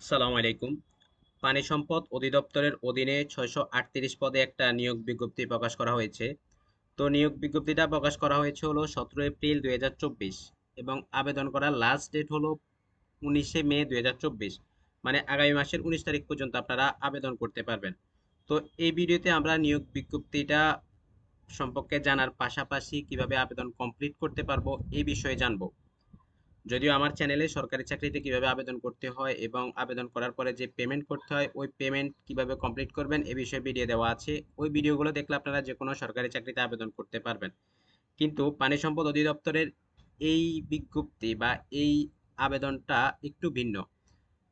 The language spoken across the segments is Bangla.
আসসালামু আলাইকুম। পানি সম্পদ অধিদপ্তরের অধীনে ছয়শো আটত্রিশ পদে একটা নিয়োগ বিজ্ঞপ্তি প্রকাশ করা হয়েছে। তো নিয়োগ বিজ্ঞপ্তিটা প্রকাশ করা হয়েছে হলো সতেরো এপ্রিল দু হাজার চব্বিশ এবং আবেদন করার লাস্ট ডেট হলো উনিশে মে দু হাজার চব্বিশ। মানে আগামী মাসের উনিশ তারিখ পর্যন্ত আপনারা আবেদন করতে পারবেন। তো এই ভিডিওতে আমরা নিয়োগ বিজ্ঞপ্তিটা সম্পর্কে জানার পাশাপাশি কীভাবে আবেদন কমপ্লিট করতে পারব এই বিষয়ে জানব। যদিও আমার চ্যানেলে সরকারি চাকরিতে কীভাবে আবেদন করতে হয় এবং আবেদন করার পরে যে পেমেন্ট করতে হয়, ওই পেমেন্ট কীভাবে কমপ্লিট করবেন এ বিষয়ে ভিডিও দেওয়া আছে। ওই ভিডিওগুলো দেখলে আপনারা যে কোনো সরকারি চাকরিতে আবেদন করতে পারবেন। কিন্তু পানি সম্পদ অধিদপ্তরের এই বিজ্ঞপ্তি বা এই আবেদনটা একটু ভিন্ন।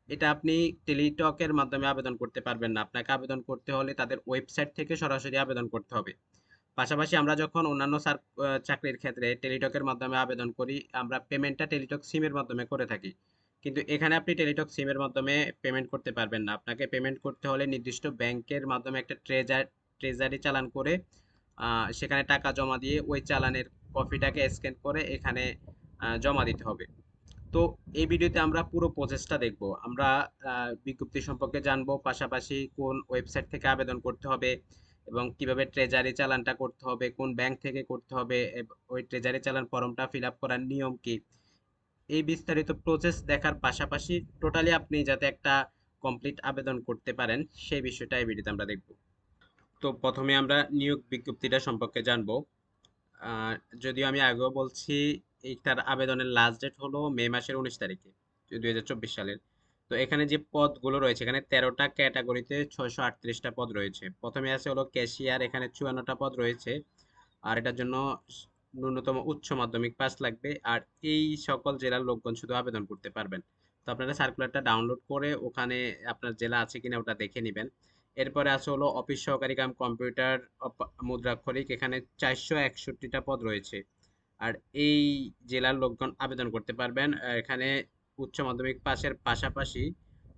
এটা আপনি টেলিটকের মাধ্যমে আবেদন করতে পারবেন না। আপনাকে আবেদন করতে হলে তাদের ওয়েবসাইট থেকে সরাসরি আবেদন করতে হবে। পাশাপাশি আমরা যখন অন্যান্য সার চাকরির ক্ষেত্রে টেলিটকের মাধ্যমে আবেদন করি, আমরা পেমেন্টটা টেলিটক সিমের মাধ্যমে করে থাকি। কিন্তু এখানে আপনি টেলিটক সিমের মাধ্যমে পেমেন্ট করতে পারবেন না। আপনাকে পেমেন্ট করতে হলে নির্দিষ্ট ব্যাংকের মাধ্যমে একটা ট্রেজার ট্রেজারি চালান করে সেখানে টাকা জমা দিয়ে ওই চালানের কপিটাকে স্ক্যান করে এখানে জমা দিতে হবে। তো এই ভিডিওতে আমরা পুরো প্রসেসটা দেখব। আমরা বিজ্ঞপ্তি সম্পর্কে জানব। পাশাপাশি কোন ওয়েবসাইট থেকে আবেদন করতে হবে এবং কীভাবে ট্রেজারি চালানটা করতে হবে, কোন ব্যাংক থেকে করতে হবে ওই ট্রেজারি চালান ফর্মটা ফিল আপ করার নিয়ম কি? এই বিস্তারিত প্রসেস দেখার পাশাপাশি টোটালি আপনি যাতে একটা কমপ্লিট আবেদন করতে পারেন, সেই বিষয়টা এই ভিডিওতে আমরা দেখব। তো প্রথমে আমরা নিয়োগ বিজ্ঞপ্তিটা সম্পর্কে জানব। যদিও আমি আগেও বলছি এইটার আবেদনের লাস্ট ডেট হলো মে মাসের উনিশ তারিখে, দুই হাজার চব্বিশ সালের। তো এখানে যে পদগুলো রয়েছে, এখানে তেরোটা ক্যাটাগরিতে ছয়শো আটত্রিশটা পদ রয়েছে। প্রথমে আছে হলো ক্যাশিয়ার, এখানে চুয়ান্নটা পদ রয়েছে। আর এটার জন্য ন্যূনতম উচ্চ মাধ্যমিক পাস লাগবে। আর এই সকল জেলার লোকগণ শুধু আবেদন করতে পারবেন। তো আপনারা সার্কুলারটা ডাউনলোড করে ওখানে আপনার জেলা আছে কিনা ওটা দেখে নেবেন। এরপরে আছে হলো অফিস সহকারী কাম, কম্পিউটার মুদ্রাক্ষরিক, এখানে চারশো একষট্টিটা পদ রয়েছে। আর এই জেলার লোকগণ আবেদন করতে পারবেন। এখানে উচ্চ মাধ্যমিক পাশের পাশাপাশি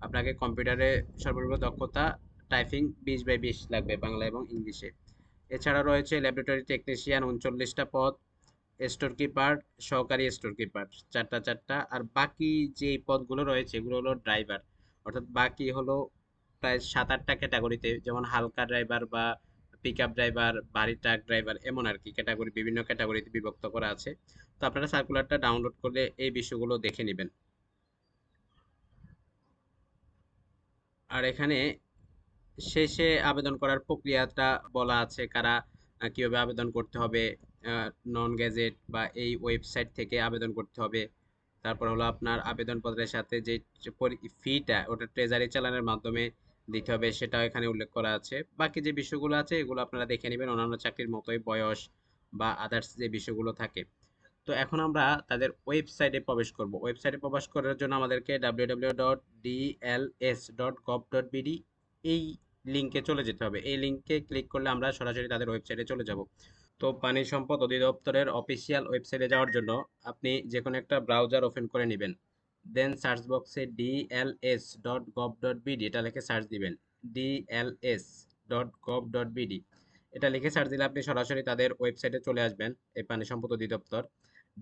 আপনাকে কম্পিউটারে সর্বনিম্ন দক্ষতা টাইপিং বিশ বাই বিশ লাগবে বাংলা এবং ইংলিশে। এছাড়া রয়েছে ল্যাবরেটরি টেকনিশিয়ান উনচল্লিশটা পদ স্টোর কিপার সহকারী স্টোর কিপার চারটা চারটা। আর বাকি যে পদগুলো রয়েছে, এগুলো হলো ড্রাইভার অর্থাৎ বাকি হলো প্রায় সাত আটটা ক্যাটাগরিতে যেমন হালকা ড্রাইভার বা পিক আপ ড্রাইভার বাড়ি ট্রাক ড্রাইভার এমন আর কি ক্যাটাগরি বিভিন্ন ক্যাটাগরিতে বিভক্ত করা আছে। তো আপনারা সার্কুলারটা ডাউনলোড করলে এই বিষয়গুলো দেখে নেবেন। আর এখানে শেষে আবেদন করার প্রক্রিয়াটা বলা আছে কারা কীভাবে আবেদন করতে হবে নন গ্যাজেট বা এই ওয়েবসাইট থেকে আবেদন করতে হবে। তারপর হলো আপনার আবেদনপত্রের সাথে যে ফিটা ওটা ট্রেজারি চালানের মাধ্যমে দিতে হবে সেটা এখানে উল্লেখ করা আছে। বাকি যে বিষয়গুলো আছে, এগুলো আপনারা দেখে নেবেন। অন্যান্য চাকরির মতোই বয়স বা আদার্স যে বিষয়গুলো থাকে। তো এখন আমরা তাদের ওয়েবসাইটে প্রবেশ করব। ওয়েবসাইটে প্রবেশ করার জন্য আমাদেরকে www.dls.gov.bd এই লিঙ্কে চলে যেতে হবে। এই লিঙ্কে ক্লিক করলে আমরা সরাসরি তাদের ওয়েবসাইটে চলে যাব। তো পানি সম্পদ অধিদপ্তরের অফিসিয়াল ওয়েবসাইটে যাওয়ার জন্য আপনি যে কোনো একটা ব্রাউজার ওপেন করে নেবেন। দেন সার্চ বক্সে DLS dot gov dot BD এটা লিখে সার্চ দিবেন। DLS dot gov dot BD এটা লিখে সার্চ দিলে আপনি সরাসরি তাদের ওয়েবসাইটে চলে আসবেন, এই পানি সম্পদ অধিদপ্তর।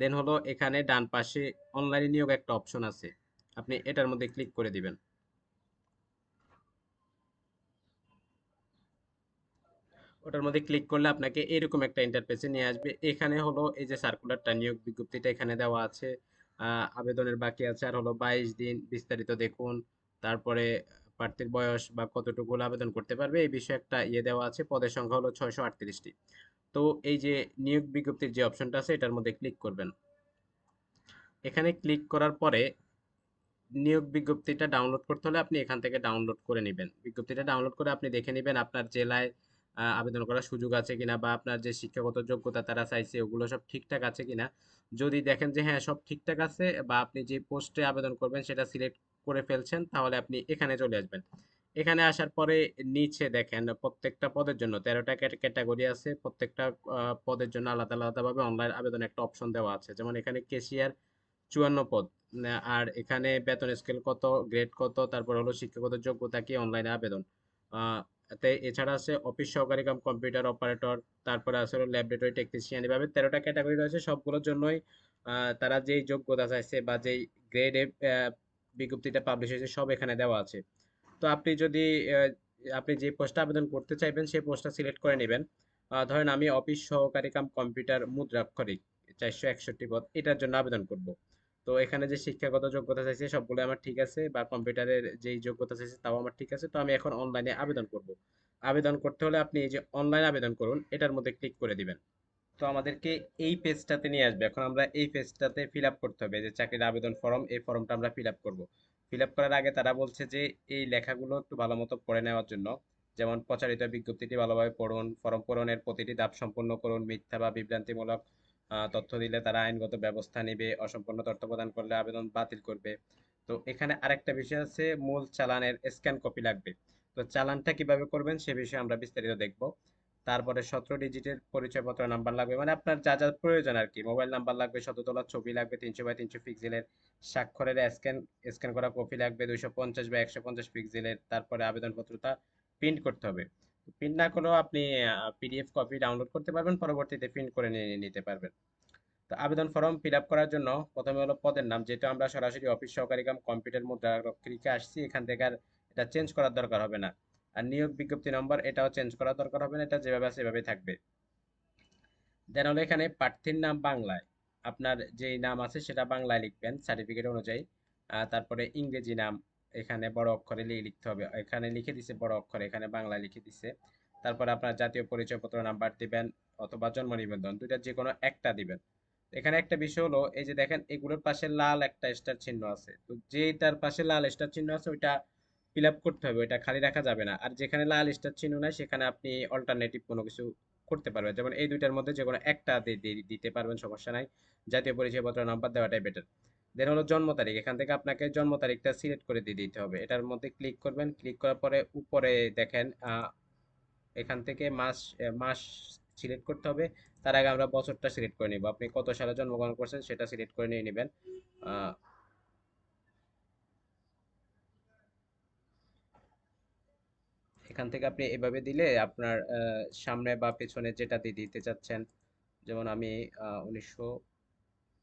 দেন হলো এখানে ডান পাশে অনলাইন নিয়োগ একটা অপশন আছে। আপনি এটার মধ্যে ক্লিক করে দিবেন। ওটার মধ্যে ক্লিক করলে আপনাকে এরকম একটা ইন্টারফেসে নিয়ে আসবে। এখানে হলো এই যে সার্কুলারটা নিয়োগ বিজ্ঞপ্তিটা এখানে দেওয়া আছে। আবেদনের বাকি আছে আর হলো বাইশ দিন বিস্তারিত দেখুন। তারপরে প্রার্থীর বয়স বা কতটুকু আবেদন করতে পারবে, এই বিষয়ে একটা ইয়ে দেওয়া আছে। পদের সংখ্যা হলো ছয়শো আটত্রিশটি। তো এই যে নিয়োগ বিজ্ঞপ্তির যে অপশনটা আছে, এটার মধ্যে ক্লিক করবেন। এখানে ক্লিক করার পরে নিয়োগ বিজ্ঞপ্তিটা ডাউনলোড করতে হলে আপনি এখান থেকে ডাউনলোড করে নেবেন। বিজ্ঞপ্তিটা ডাউনলোড করে আপনি দেখে নেবেন আপনার জেলায় আবেদন করার সুযোগ আছে কিনা বা আপনার যে শিক্ষাগত যোগ্যতা তারা চাইছে, ওগুলো সব ঠিকঠাক আছে কিনা। যদি দেখেন যে হ্যাঁ সব ঠিকঠাক আছে বা আপনি যে পোস্টে আবেদন করবেন সেটা সিলেক্ট করে ফেলছেন, তাহলে আপনি এখানে চলে আসবেন। এখানে আসার পরে নিচে দেখেন, প্রত্যেকটা পদের জন্য তেরোটা ক্যাটাগরি আছে। প্রত্যেকটা পদের জন্য আলাদা, আলাদাভাবে অনলাইন আবেদন একটা অপশন দেওয়া আছে। যেমন এখানে কেশিয়ার চুয়ান্ন পদ আর এখানে বেতন স্কেল কত গ্রেড কত, তারপর হলো শিক্ষাগত যোগ্যতা কি অনলাইনে আবেদন। এছাড়া আছে অফিস সহকারী কাম কম্পিউটার অপারেটর তারপরে আছে ল্যাবরেটরি টেকনিশিয়ান এভাবে তেরোটা ক্যাটাগরি রয়েছে, সবগুলোর জন্যই তারা যেই যোগ্যতা চাইছে বা যেই গ্রেডে বিজ্ঞপ্তিটা পাবলিশ হয়েছে, সব এখানে দেওয়া আছে। তো আপনি যদি আপনি যে পোস্টে আবেদন করতে চাইবেন, সেই পোস্টটা সিলেক্ট করে নেবেন। ধরেন আমি অফিস সহকারী কাম কম্পিউটার মুদ্রাক্ষরিক, চারশো একষট্টি পদ, এটার জন্য আবেদন করব। তো এখানে যে শিক্ষাগত যোগ্যতা চাইছে সবগুলো আমার ঠিক আছে, বা কম্পিউটারের যেই যোগ্যতা চাইছে, তাও আমার ঠিক আছে, তো আমি এখন অনলাইনে আবেদন করব। আবেদন করতে হলে আপনি এই যে অনলাইন আবেদন করুন, এটার মধ্যে ক্লিক করে দিবেন। তো আমাদেরকে এই পেজটাতে নিয়ে আসবে। এখন আমরা এই পেজটাতে ফিল আপ করতে হবে, যে চাকরির আবেদন ফর্ম এই ফর্মটা আমরা ফিল আপ করব। ফিল আপ করার আগে তারা বলছে যে, এই লেখাগুলো একটু ভালো মতো পড়ে নেওয়ার জন্য। যেমন প্রচারিত বিজ্ঞপ্তিটি ভালোভাবে পড়ুন, ফর্ম পূরণের প্রতিটি ধাপ সম্পূর্ণ করুন, মিথ্যা বা বিভ্রান্তিমূলক তথ্য দিলে তারা আইনগত ব্যবস্থা নেবে, অসম্পূর্ণ তথ্য প্রদান করলে আবেদন বাতিল করবে। তো এখানে আরেকটা বিষয় আছে, মূল চালানের স্ক্যান কপি লাগবে। তো চালানটা কীভাবে করবেন সে বিষয়ে আমরা বিস্তারিত দেখব। তারপরে সতেরো ডিজিটের পরিচয়পত্র নাম্বার লাগবে। মানে আপনার যা যা প্রয়োজন আর কি। মোবাইল নাম্বার লাগবে শত তোলার ছবি লাগবে, তিনশো বাই তিনশো পিক্সেলের স্বাক্ষরের স্ক্যান স্ক্যান করা কপি লাগবে, দুইশো পঞ্চাশ বা একশো পঞ্চাশ পিক্সেলের তারপরে আবেদনপত্রটা প্রিন্ট করতে হবে। প্রিন্ট না করলেও আপনি পিডিএফ কপি ডাউনলোড করতে পারবেন, পরবর্তীতে প্রিন্ট করে নিয়ে নিতে পারবেন। তো আবেদন ফর্ম ফিল আপ করার জন্য প্রথমে হলো পদের নাম, যেটা আমরা সরাসরি অফিস সহকারী কাম কম্পিউটার মুদ্রাক্ষরিকে আসছি, এখান থেকে আর এটা চেঞ্জ করার দরকার হবে না। আর নিয়োগ বিজ্ঞপ্তি নম্বর এটাও চেঞ্জ করা দরকার হবে না, এটা যেভাবে আছে সেভাবে থাকবে। দেন হলো এখানে প্রার্থীর নাম বাংলায়। আপনার যেই নাম আছে সেটা বাংলায় লিখবেন সার্টিফিকেট অনুযায়ী। তারপরে ইংরেজি নাম এখানে বড় অক্ষরে লিখতে হবে। এখানে লিখে দিছে বড় অক্ষরে, এখানে বাংলায় লিখে দিছে। তারপরে আপনার জাতীয় পরিচয়পত্র নাম্বার দিবেন অথবা জন্ম নিবন্ধন, দুইটা যে কোনো একটা দিবেন। এখানে একটা বিষয় হলো, এই যে দেখেন এগুলোর পাশে লাল একটা স্টার চিহ্ন আছে। তো যেটার পাশে লাল স্টার চিহ্ন আছে, ওইটা ফিল আপ করতে হবে ওইটা খালি রাখা যাবে না। আর যেখানে লাল স্টার চিহ্ন নাই, সেখানে আপনি অল্টারনেটিভ কোনো কিছু করতে পারবেন। যেমন এই দুইটার মধ্যে যে কোনো একটা দিতে পারবেন, সমস্যা নাই। জাতীয় পরিচয়পত্র নাম্বার দেওয়াটাই বেটার দেন হলো জন্ম তারিখ। এখান থেকে আপনাকে জন্ম তারিখটা সিলেক্ট করে দিয়ে দিতে হবে। এটার মধ্যে ক্লিক করবেন। ক্লিক করার পরে উপরে দেখেন এখান থেকে মাস মাস সিলেক্ট করতে হবে। তার আগে আমরা বছরটা সিলেক্ট করে নিব। আপনি কত সালে জন্মগ্রহণ করছেন সেটা সিলেক্ট করে নিয়ে নেবেন। এখান থেকে আপনি এভাবে দিলে আপনার সামনে বা পেছনে যেটা দিয়ে দিতে চাচ্ছেন, যেমন আমি উনিশশো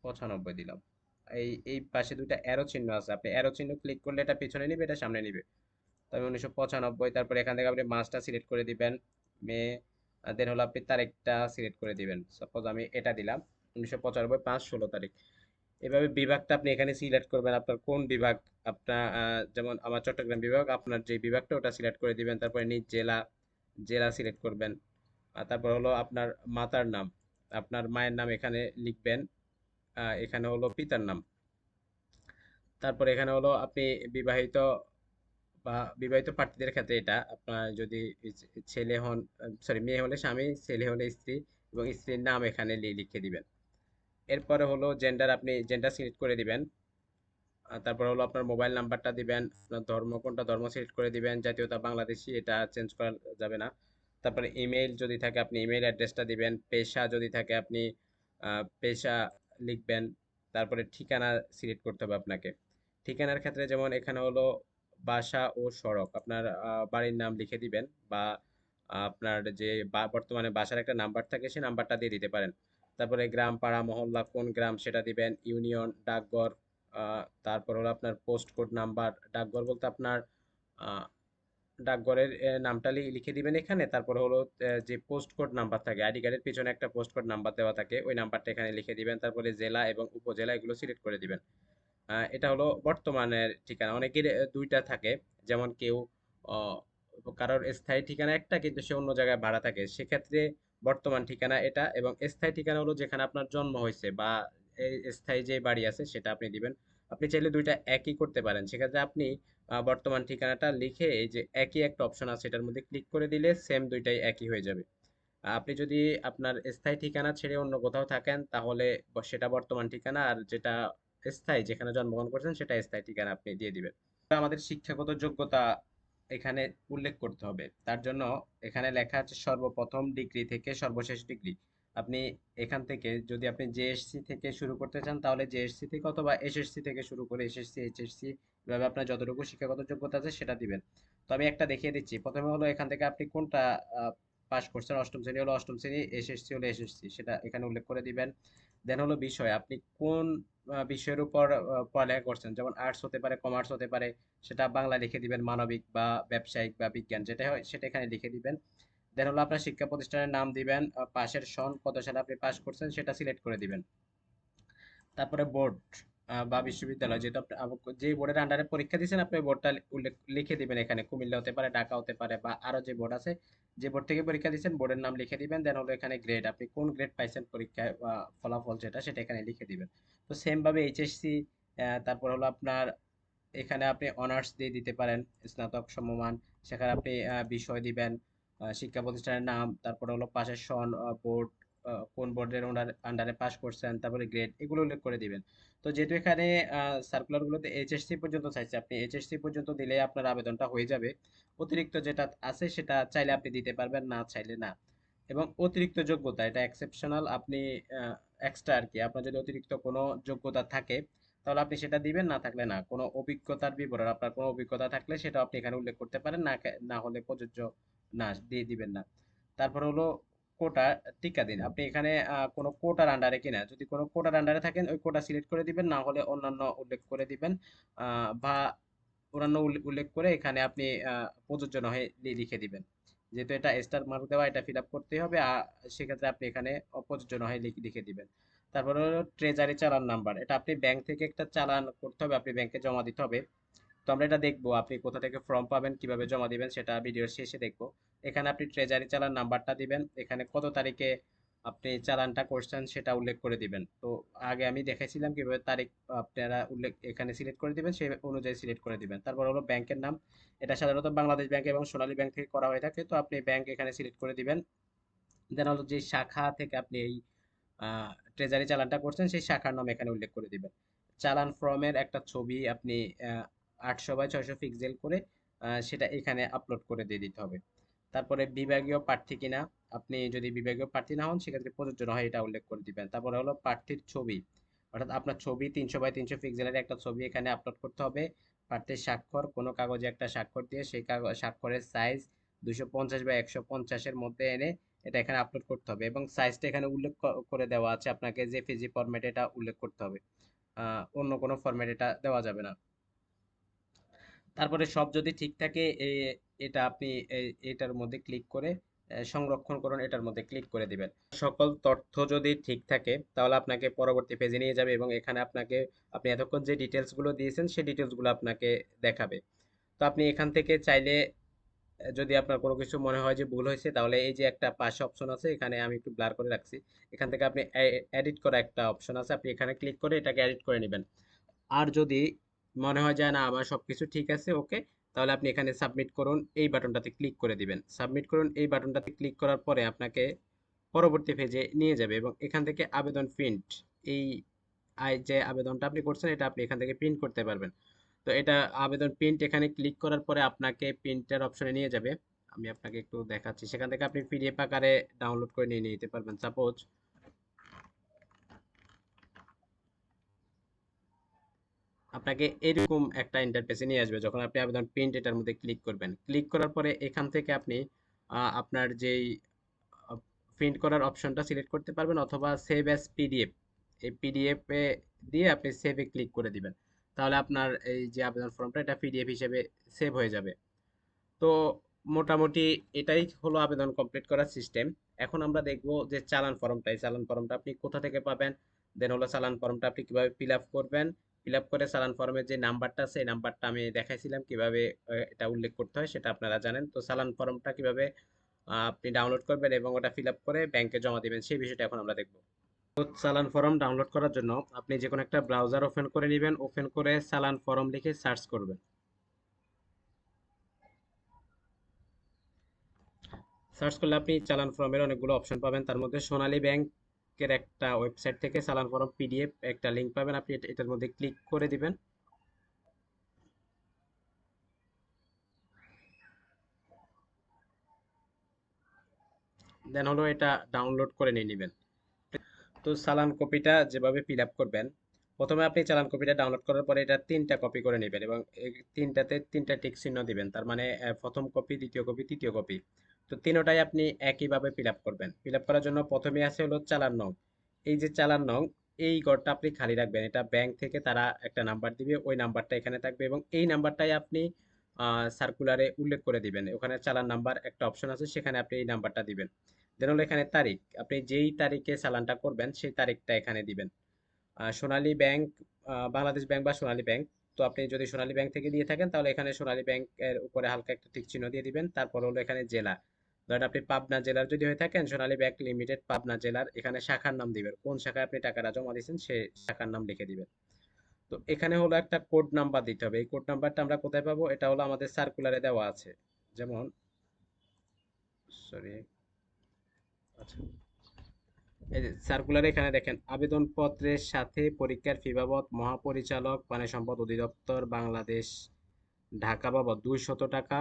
পঁচানব্বই দিলাম। এই এই পাশে দুইটা অ্যারো চিহ্ন আছে। আপনি অ্যারো চিহ্ন ক্লিক করলে এটা পিছনে নিবে, এটা সামনে নিবে। তো আমি উনিশশো পঁচানব্বই, তারপর এখান থেকে আপনি মাসটা সিলেক্ট করে দিবেন। মে দেন হলো আপনি তারিখটা সিলেক্ট করে দিবেন। সাপোজ আমি এটা দিলাম, উনিশশো পঁচানব্বই পাঁচ ষোলো তারিখ। এভাবে বিভাগটা আপনি এখানে সিলেক্ট করবেন। আপনার কোন বিভাগ? আপনার যেমন আমার চট্টগ্রাম বিভাগ, আপনার যে বিভাগটা ওটা সিলেক্ট করে দিবেন। তারপরে নিজ জেলা জেলা সিলেক্ট করবেন। আর তারপর হলো আপনার মাতার নাম। আপনার মায়ের নাম এখানে লিখবেন। এখানে হলো পিতার নাম। তারপর এখানে হলো আপনি বিবাহিত বা বিবাহিত প্রার্থীদের ক্ষেত্রে এটা আপনার যদি ছেলে হন সরি মেয়ে হলে স্বামী, ছেলে হলে স্ত্রী এবং স্ত্রীর নাম এখানে লিখে দিবেন। এরপরে হলো জেন্ডার আপনি জেন্ডার সিলেক্ট করে দিবেন। তারপর হলো আপনার মোবাইল নাম্বারটা দিবেন, আপনার ধর্ম কোনটা ধর্ম সিলেক্ট করে দিবেন, জাতীয়তা বাংলাদেশি, এটা চেঞ্জ করা যাবে না। তারপরে ইমেইল যদি থাকে আপনি ইমেইল অ্যাড্রেসটা দিবেন, পেশা যদি থাকে আপনি পেশা লিখবেন, তারপরে ঠিকানা সিলেক্ট করতে হবে আপনাকে। ঠিকানার ক্ষেত্রে যেমন এখানে হলো বাসা ও সড়ক, আপনার বাড়ির নাম লিখে দিবেন বা আপনার যে বর্তমানে বাসার একটা নাম্বার থাকে, সেই নাম্বারটা দিয়ে দিতে পারেন। তারপরে গ্রাম, পাড়া, মহল্লা, কোন গ্রাম সেটা দিবেন, ইউনিয়ন, ডাকঘর তারপর হলো আপনার পোস্ট কোড নাম্বার, ডাকঘর বলতে আপনার ডাকঘরের নামটা লিখে দিবেন এখানে, তারপর হলো যে পোস্ট কোড নাম্বার থাকে, আইডি কার্ডের পিছনে একটা পোস্ট কোড নাম্বার দেওয়া থাকে, ওই নাম্বারটা এখানে লিখে দিবেন, তারপরে জেলা এবং উপজেলা এগুলো সিলেক্ট করে দিবেন। এটা হলো বর্তমানের ঠিকানা, অনেকের দুইটা থাকে, যেমন কেউ কারোর স্থায়ী ঠিকানা একটা, কিন্তু সে অন্য জায়গায় ভাড়া থাকে, সেক্ষেত্রে বর্তমান ঠিকানা এটা এবং স্থায়ী ঠিকানা হলো যেখানে আপনার জন্ম হয়েছে বা স্থায়ী যে বাড়ি আছে সেটা আপনি দিবেন। আপনি চাইলে দুইটা একই করতে পারেন। সেক্ষেত্রে আপনি বর্তমান ঠিকানাটা লিখে এই যে একই একটা অপশন আছে এটার মধ্যে ক্লিক করে দিলে সেম দুইটাই একই হয়ে যাবে। আপনি যদি আপনার স্থায়ী ঠিকানা ছেড়ে অন্য কোথাও থাকেন তাহলে সেটা বর্তমান ঠিকানা আর যেটা স্থায়ী যেখানে জন্মগ্রহণ করেছেন সেটা স্থায়ী ঠিকানা আপনি দিয়ে দিবেন। আমাদের শিক্ষাগত যোগ্যতা এখানে উল্লেখ করতে হবে। তার জন্য এখানে লেখা আছে সর্বপ্রথম ডিগ্রি থেকে সর্বশেষ ডিগ্রি। আপনি এখান থেকে যদি আপনি জেএসসি থেকে শুরু করতে চান, তাহলে জেএসসি থেকে অথবা এসএসসি থেকে শুরু করে এসএসসি এইচএসসি এভাবে আপনার যতটুকু শিক্ষাগত যোগ্যতা আছে সেটা দিবেন। তো আমি একটা দেখিয়ে দিচ্ছি। প্রথমে হলো এখান থেকে আপনি কোনটা পাস করছেন? অষ্টম শ্রেণি হলো অষ্টম শ্রেণি এসএসসি হলো এসএসসি সেটা এখানে উল্লেখ করে দিবেন। দেন হলো বিষয়, আপনি কোন বিষয়ের উপর পড়ালেখা করছেন? যেমন আর্টস হতে পারে কমার্স হতে পারে, সেটা বাংলা লিখে দিবেন, মানবিক বা ব্যবসায়িক বা বিজ্ঞান, যেটা হয় সেটা এখানে লিখে দিবেন। দেন হলো আপনার শিক্ষা প্রতিষ্ঠানের নাম দিবেন পাশের সন কত সালে আপনি পাশ করছেন সেটা সিলেক্ট করে দিবেন। তারপরে বোর্ড বা বিশ্ববিদ্যালয়, যেটা যে বোর্ডের আন্ডারে পরীক্ষা দিয়েছেন, আপনি বোর্ডটা উল্লেখ লিখে দিবেন এখানে। কুমিল্লা হতে পারে, ঢাকা হতে পারে, বা আরও যে বোর্ড আছে, যে বোর্ড থেকে পরীক্ষা দিয়েছেন, বোর্ডের নাম লিখে দিবেন, দেন হলো এখানে গ্রেড আপনি কোন গ্রেড পাইছেন পরীক্ষায়, বা ফলাফল যেটা, সেটা এখানে লিখে দিবেন। তো সেম ভাবে এইচএসসি তারপর হলো আপনার এখানে আপনি অনার্স দিয়ে দিতে পারেন, স্নাতক সমমান, সেখানে আপনি বিষয় দিবেন শিক্ষা প্রতিষ্ঠানের নাম, তারপরে হলো পাশের সন বোর্ড কোন বোর্ডের আন্ডারে পাস করছেন, তারপরে গ্রেড এগুলো উল্লেখ করে দিবেন। তো যেহেতু এখানে সার্কুলার গুলোতে এইচএসসি পর্যন্ত চাইছে, আপনি এইচএসসি পর্যন্ত দিলে আপনার আবেদনটা হয়ে যাবে। অতিরিক্ত যেটা আছে সেটা চাইলে আপনি দিতে পারবেন, না চাইলে না। এবং অতিরিক্ত যোগ্যতা, এটা এক্সেপশনাল আপনি এক্সট্রা আর কি আপনার যদি অতিরিক্ত কোনো যোগ্যতা থাকে, তাহলে আপনি সেটা দিবেন, না থাকলে না। কোনো অভিজ্ঞতার বিবরণ, আপনার কোনো অভিজ্ঞতা থাকলে সেটা আপনি এখানে উল্লেখ করতে পারেন, না না হলে প্রযোজ্য না, দিয়ে দিবেন না। তারপর হলো কোটা টিকা দিন। আপনি এখানে কোনো কোটার আন্ডারে কিনা, যদি কোনো কোটার আন্ডারে থাকেন, ওই কোটা সিলেক্ট করে দিবেন, না হলে অন্যান্য উল্লেখ করে দিবেন বা অন্যান্য উল্লে- উল্লেখ করে এখানে আপনি প্রযোজ্য লি- লিখে দিবেন। যেহেতু এটা স্টার মার্ক দেওয়া, এটা ফিল আপ করতে হবে আর সেক্ষেত্রে আপনি এখানে অপ্রযোজ্য লিখে লিখে দিবেন। তারপরে হলো ট্রেজারি চালান নাম্বার এটা আপনি ব্যাংক থেকে একটা চালান করতে হবে, আপনি ব্যাংকে জমা দিতে হবে। তো আমরা এটা দেখব, আপনি কোথা থেকে ফর্ম পাবেন, কীভাবে জমা দিবেন, সেটা ভিডিওর শেষে দেখব। এখানে আপনি ট্রেজারি চালান নাম্বারটা দিবেন, এখানে কত তারিখে আপনি চালানটা করছেন সেটা উল্লেখ করে দিবেন। তো আগে আমি দেখাইছিলাম কীভাবে তারিখ আপনারা উল্লেখ, এখানে সিলেক্ট করে দিবেন, সেই অনুযায়ী সিলেক্ট করে দিবেন। তারপর হলো ব্যাংকের নাম, এটা সাধারণত বাংলাদেশ ব্যাংক এবং সোনালী ব্যাংক থেকে করা হয়ে থাকে, তো আপনি ব্যাংক এখানে সিলেক্ট করে দিবেন। দেন হলো যে শাখা থেকে আপনি এই ট্রেজারি চালানটা করছেন, সেই শাখার নাম এখানে উল্লেখ করে দিবেন। চালান ফর্মের একটা ছবি আপনি আটশো বাই ছয়শো পিক্সেল করে সেটা এখানে আপলোড করে দিয়ে দিতে হবে। তারপরে বিভাগীয় প্রার্থী কিনা, আপনি যদি বিভাগীয় প্রার্থী না হন, সেক্ষেত্রে প্রযোজ্য হয়, এটা উল্লেখ করে দিবেন। তারপরে হলো প্রার্থীর ছবি। অর্থাৎ আপনার ছবি তিনশো বাই তিনশো পিক্সেলের একটা ছবি এখানে আপলোড করতে হবে। প্রার্থীর স্বাক্ষর, কোনো কাগজে একটা স্বাক্ষর দিয়ে সেই কাগজ স্বাক্ষরের সাইজ দুশো পঞ্চাশ বা একশো পঞ্চাশের মধ্যে এনে এটা এখানে আপলোড করতে হবে এবং সাইজটা এখানে উল্লেখ করে দেওয়া আছে। আপনাকে যে পিজি ফরম্যাটে এটা উল্লেখ করতে হবে। অন্য কোনো ফরম্যাট এটা দেওয়া যাবে না। তারপরে সব যদি ঠিক থাকে এটা আপনি এটার মধ্যে ক্লিক করে সংরক্ষণ করুন, এটার মধ্যে ক্লিক করে দিবেন। সকল তথ্য যদি ঠিক থাকে, তাহলে আপনাকে পরবর্তী পেজে নিয়ে যাবে এবং এখানে আপনাকে, আপনি এতক্ষণ যে ডিটেলসগুলো দিয়েছেন, সেই ডিটেলসগুলো আপনাকে দেখাবে। তো আপনি এখান থেকে চাইলে যদি আপনার কোনো কিছু মনে হয় যে ভুল হয়েছে, তাহলে এই যে একটা পাশে অপশন আছে, এখানে আমি একটু ব্লার করে রাখছি। এখান থেকে আপনি এডিট করা একটা অপশন আছে, আপনি এখানে ক্লিক করে এটাকে এডিট করে নেবেন। আর যদি মনে হয় যায় না, আমার সবকিছু ঠিক আছে, ওকে। তাহলে আপনি এখানে সাবমিট করুন, এই বাটনটাতে ক্লিক করে দিবেন। সাবমিট করুন, এই বাটনটাতে ক্লিক করার পরে আপনাকে পরবর্তী পেজে নিয়ে যাবে এবং এখান থেকে আবেদন প্রিন্ট, এই যে আবেদনটা আপনি করছেন, এটা আপনি এখান থেকে প্রিন্ট করতে পারবেন। তো এটা আবেদন প্রিন্ট এখানে ক্লিক করার পরে আপনাকে প্রিন্টের অপশনে নিয়ে যাবে। আমি আপনাকে একটু দেখাচ্ছি। সেখান থেকে আপনি পিডিএফ আকারে ডাউনলোড করে নিয়ে নিতে পারবেন। সাপোজ আপনাকে এরকম একটা ইন্টারফেসে নিয়ে আসবে, যখন আপনি আবেদন প্রিন্ট এটার মধ্যে ক্লিক করবেন। ক্লিক করার পরে এখান থেকে আপনি আপনার যেই প্রিন্ট করার অপশনটা সিলেক্ট করতে পারবেন অথবা সেভ অ্যাজ পিডিএফ এই পিডিএফ দিয়ে আপনি সেভে ক্লিক করে দিবেন। তাহলে আপনার এই যে আবেদন ফর্মটা এটা পিডিএফ হিসেবে সেভ হয়ে যাবে। তো মোটামুটি এটাই হলো আবেদন কমপ্লিট করার সিস্টেম এখন আমরা দেখব যে চালান ফর্মটা এই চালান ফর্মটা আপনি কোথা থেকে পাবেন? দেন হলো চালান ফর্মটা আপনি কীভাবে ফিল আপ করবেন? ফিল আপ করে চালান ফর্মের যে নাম্বারটা আছে, এই নাম্বারটা আমি দেখাইছিলাম কীভাবে এটা উল্লেখ করতে হয়, সেটা আপনারা জানেন। তো চালান ফর্মটা কীভাবে আপনি ডাউনলোড করবেন এবং ওটা ফিল আপ করে ব্যাংকে জমা দিবেন, সেই বিষয়টা এখন আমরা দেখব। তো চালান ফর্ম ডাউনলোড করার জন্য আপনি যে কোনো একটা ব্রাউজার ওপেন করে নেবেন ওপেন করে চালান ফর্ম লিখে সার্চ করবেন। সার্চ করলে আপনি চালান ফর্মের অনেকগুলো অপশন পাবেন, তার মধ্যে সোনালী ব্যাংকের একটা ওয়েবসাইট থেকে চালান ফর্ম পিডিএফ একটা লিংক পাবেন। আপনি এটার মধ্যে ক্লিক করে দিবেন। দেন হলো এটা ডাউনলোড করে নিয়ে নেবেন। তো চালান কপিটা যেভাবে ফিল করবেন, প্রথমে আপনি চালান কপিটা ডাউনলোড করার পরে এটা তিনটা কপি করে নেবেন এবং তিনটাতে তিনটা টিক চিহ্ন দিবেন। তার মানে প্রথম কপি দ্বিতীয় কপি তৃতীয় কপি তো তিনোটাই আপনি একইভাবে ফিল করবেন। ফিল করার জন্য প্রথমে আছে হলো চালান নং। এই যে চালান নং, এই ঘরটা আপনি খালি রাখবেন। এটা ব্যাংক থেকে তারা একটা নাম্বার দিবে, ওই নাম্বারটা এখানে থাকবে এবং এই নাম্বারটাই আপনি সার্কুলারে উল্লেখ করে দিবেন। ওখানে চালান নাম্বার একটা অপশন আছে, সেখানে আপনি এই নাম্বারটা দিবেন। দেন হলো এখানে তারিখ। আপনি যেই তারিখে চালানটা করবেন, সেই তারিখটা এখানে দিবেন। সোনালী ব্যাংক বাংলাদেশ ব্যাংক বা সোনালী ব্যাংক। তো আপনি যদি সোনালী ব্যাংক থেকে দিয়ে থাকেন, তাহলে এখানে সোনালী ব্যাংকের উপরে হালকা একটা টিক চিহ্ন দিয়ে দিবেন। তারপর হলো এখানে জেলা। ধরেন আপনি পাবনা জেলার যদি হয়ে থাকেন, সোনালী ব্যাংক লিমিটেড পাবনা জেলার এখানে শাখার নাম দিবেন। কোন শাখায় আপনি টাকাটা জমা দিয়েছেন সেই শাখার নাম লিখে দিবেন। তো এখানে হলো একটা কোড নাম্বার দিতে হবে। এই কোড নাম্বারটা আমরা কোথায় পাবো? এটা হলো আমাদের সার্কুলারে দেওয়া আছে। যেমন সরি আচ্ছা। এই যে সার্কুলারে এখানে দেখেন, আবেদনপত্রের সাথে পরীক্ষার ফি বাবদ, মহাপরিচালক পানি সম্পদ অধিদপ্তর, বাংলাদেশ, ঢাকা বাবদ দুইশত টাকা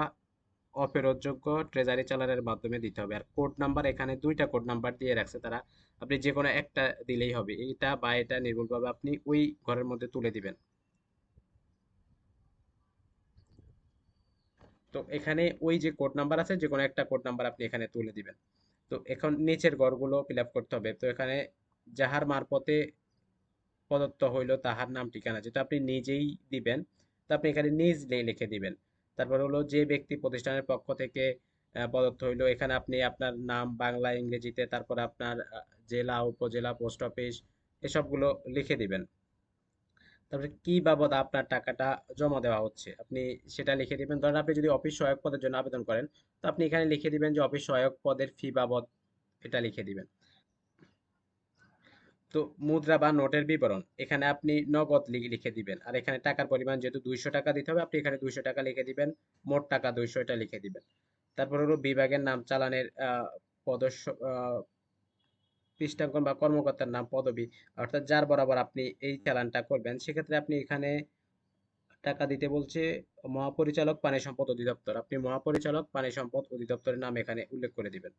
অফেরতযোগ্য ট্রেজারি চালানের মাধ্যমে দিতে হবে। আর কোড নাম্বার এখানে দুইটা কোড নাম্বার দিয়ে রাখছে তারা। আপনি যে কোনো একটা দিলেই হবে। এইটা বা এটা নির্ভুলভাবে আপনি ওই ঘরের মধ্যে তুলে দিবেন। তো এখানে ওই যে কোড নাম্বার আছে যে কোনো একটা কোড নাম্বার আপনি এখানে তুলে দিবেন। তো এখন নিচের ঘরগুলো ফিল করতে হবে। তো এখানে যাহার মারফতে প্রদত্ত হইল তাহার নাম ঠিকানা, যেটা আপনি নিজেই দিবেন। তো আপনি এখানে নিজ লিখে দিবেন। তারপর হলো যে ব্যক্তি প্রতিষ্ঠানের পক্ষ থেকে প্রদত্ত হইল, এখানে আপনি আপনার নাম বাংলা, ইংরেজিতে, তারপর আপনার জেলা, উপজেলা, পোস্ট অফিস, এসবগুলো লিখে দিবেন। তারপরে কি বাবদ আপনার টাকাটা জমা দেওয়া হচ্ছে? আপনি সেটা লিখে দিবেন। ধরেন আপনি যদি অফিস সহায়ক পদের জন্য আবেদন করেন, তো আপনি এখানে লিখে দিবেন যে অফিস সহায়ক পদের ফি বাবদ এটা লিখে দিবেন। তো মুদ্রা বা নোটের বিবরণ, এখানে আপনি নগদ লিখে দিবেন। আর এখানে টাকার পরিমাণ যেহেতু দুইশো টাকা দিতে হবে, আপনি এখানে দুইশো টাকা লিখে দিবেন, মোট টাকা দুইশো এটা লিখে দিবেন। তারপর হলো বিভাগের নাম, চালানের পদস্য পৃষ্ঠাঙ্কন বা কর্মকর্তার নাম, পদবি, অর্থাৎ যার বরাবর আপনি এই চালানটা করবেন, সেক্ষেত্রে আপনি এখানে টাকা দিতে বলছে মহাপরিচালক পানি সম্পদ অধিদপ্তর। আপনি মহাপরিচালক পানি সম্পদ অধিদপ্তরের নাম এখানে উল্লেখ করে দিবেন।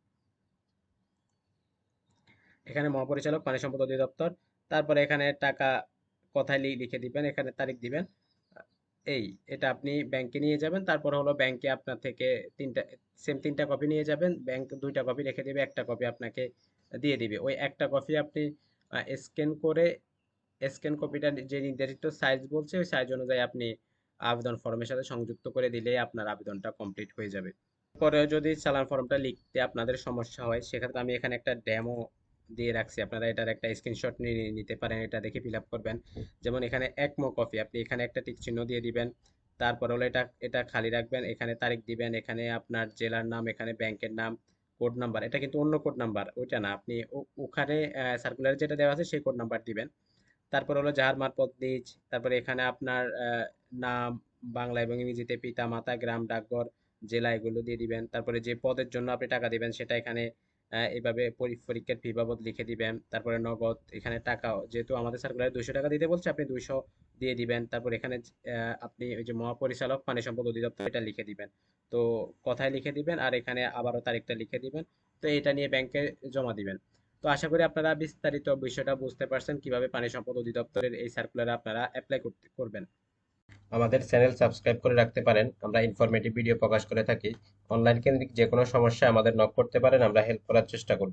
এখানে মহাপরিচালক, পানি সম্পদ অধিদপ্তর, তারপরে এখানে টাকা কোথায় লিখে দিবেন, এখানে তারিখ দিবেন। এই, এটা আপনি ব্যাংকে নিয়ে যাবেন, তারপর হলো ব্যাংকে আপনার থেকে তিনটা সেম তিনটা কপি নিয়ে যাবেন ব্যাংক দুইটা কপি রেখে দেবে, একটা কপি আপনাকে দিয়ে দিবে। ওই একটা কপি আপনি স্ক্যান করে স্ক্যান কপিটা যে নির্ধারিত সাইজ বলছে, ওই সাইজ অনুযায়ী আপনি আবেদন ফর্মের সাথে সংযুক্ত করে দিলে আপনার আবেদনটা কমপ্লিট হয়ে যাবে। পরে যদি চালান ফর্মটা লিখতে আপনাদের সমস্যা হয়, সেক্ষেত্রে আমি এখানে একটা ডেমো দিয়ে রাখছি। আপনারা এটার একটা স্ক্রিনশট নিয়ে নিতে পারেন, এটা দেখে ফিল করবেন। যেমন এখানে একমো কপি আপনি এখানে একটা টিক চিহ্ন দিয়ে দিবেন। তারপর হলো এটা এটা খালি রাখবেন, এখানে তারিখ দিবেন, এখানে আপনার জেলার নাম, এখানে ব্যাংকের নাম কোড নাম্বার এটা কিন্তু অন্য কোড নাম্বার ওইটা না। আপনি ওখানে সার্কুলার যেটা দেওয়া আছে সেই কোড নাম্বার দিবেন। তারপর হলো যার মারফত নিজ তারপরে এখানে আপনার নাম, বাংলা এবং ইংরেজিতে পিতা, মাতা, গ্রাম, ডাকঘর, জেলা, এগুলো দিয়ে দিবেন। তারপরে যে পদের জন্য আপনি টাকা দিবেন, সেটা এখানে এইভাবে পরি- পরীক্ষার ফি বাবদ লিখে দিবেন, তারপরে নগদ, এখানে টাকা যেহেতু আমাদের সার্কুলারে দুইশো টাকা দিতে বলছে, আপনি দুইশো দিয়ে দিবেন, তারপর এখানে আপনি ওই যে মহাপরিচালক, পানি সম্পদ অধিদপ্তর, এটা লিখে দিবেন। তো কথায় লিখে দিবেন, আর এখানে আবারও তারিখটা লিখে দিবেন, তো এটা নিয়ে ব্যাংকে জমা দিবেন। তো আশা করি আপনারা বিস্তারিত বিষয়টা বুঝতে পারছেন, কীভাবে পানি সম্পদ অধিদপ্তরের এই সার্কুলারে আপনারা অ্যাপ্লাই করতে করবেন। আমাদের চ্যানেল সাবস্ক্রাইব করে রাখতে পারেন। আমরা ইনফরমেটিভ ভিডিও প্রকাশ করে থাকি। অনলাইন কেন্দ্রিক যে কোনো সমস্যা আমাদের নক করতে পারেন, আমরা হেল্প করার চেষ্টা করব।